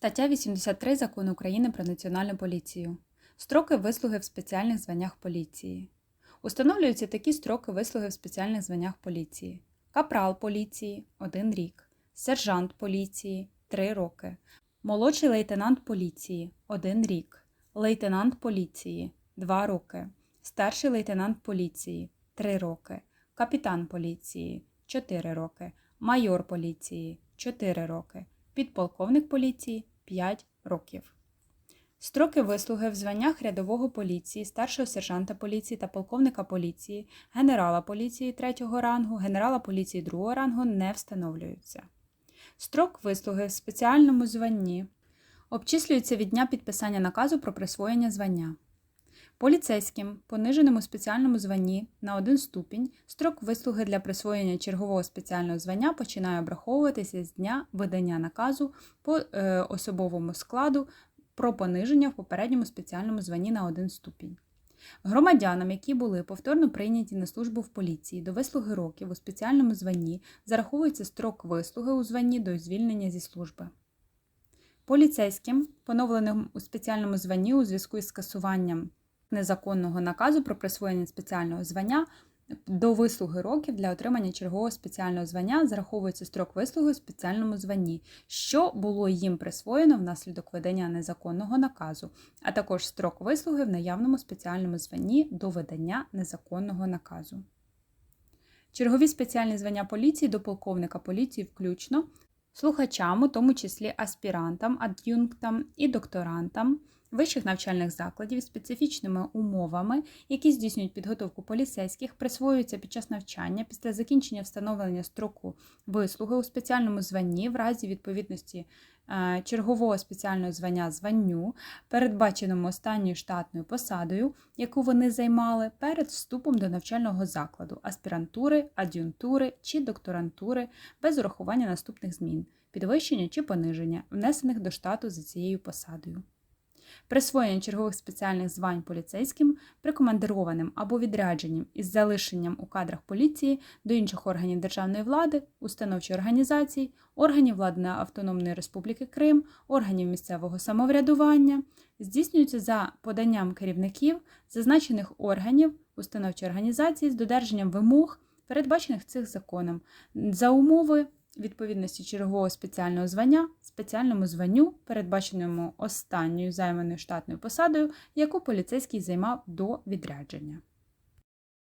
Стаття 83 Закону України про Національну поліцію. Строки вислуги в спеціальних званнях поліції. Установлюються такі строки вислуги в спеціальних званнях поліції: капрал поліції 1 рік, сержант поліції 3 роки, молодший лейтенант поліції 1 рік, лейтенант поліції 2 роки, старший лейтенант поліції 3 роки, капітан поліції 4 роки, майор поліції 4 роки, підполковник поліції 5 років. Строки вислуги в званнях рядового поліції, старшого сержанта поліції та полковника поліції, генерала поліції 3 рангу, генерала поліції 2 рангу не встановлюються. Строк вислуги в спеціальному званні обчислюється від дня підписання наказу про присвоєння звання. Поліцейським, пониженим у спеціальному званні на один ступінь, строк вислуги для присвоєння чергового спеціального звання починає обраховуватися з дня видання наказу по е, особовому складу про пониження в попередньому спеціальному званні на один ступінь. Громадянам, які були повторно прийняті на службу в поліції до вислуги років у спеціальному званні, зараховується строк вислуги у званні до звільнення зі служби. Поліцейським, поновленим у спеціальному званні у зв'язку із скасуванням незаконного наказу про присвоєння спеціального звання до вислуги років для отримання чергового спеціального звання зараховується строк вислуги у спеціальному званні, що було їм присвоєно внаслідок видання незаконного наказу, а також строк вислуги в наявному спеціальному званні до видання незаконного наказу. Чергові спеціальні звання поліції до полковника поліції включно слухачам, у тому числі аспірантам, ад'юнктам і докторантам вищих навчальних закладів специфічними умовами, які здійснюють підготовку поліцейських, присвоюються під час навчання після закінчення встановлення строку вислуги у спеціальному званні в разі відповідності е, чергового спеціального звання званню, передбаченому останньою штатною посадою, яку вони займали перед вступом до навчального закладу, аспірантури, ад'юнктури чи докторантури без урахування наступних змін, підвищення чи пониження, внесених до штату за цією посадою. Присвоєння чергових спеціальних звань поліцейським, прикомандированим або відрядженням із залишенням у кадрах поліції до інших органів державної влади, установчих організацій, органів влади на Автономної Республіки Крим, органів місцевого самоврядування, здійснюються за поданням керівників зазначених органів, установчих організацій з додержанням вимог, передбачених цих законом, за умови відповідності чергового спеціального звання спеціальному званню, передбаченому останньою займаною штатною посадою, яку поліцейський займав до відрядження.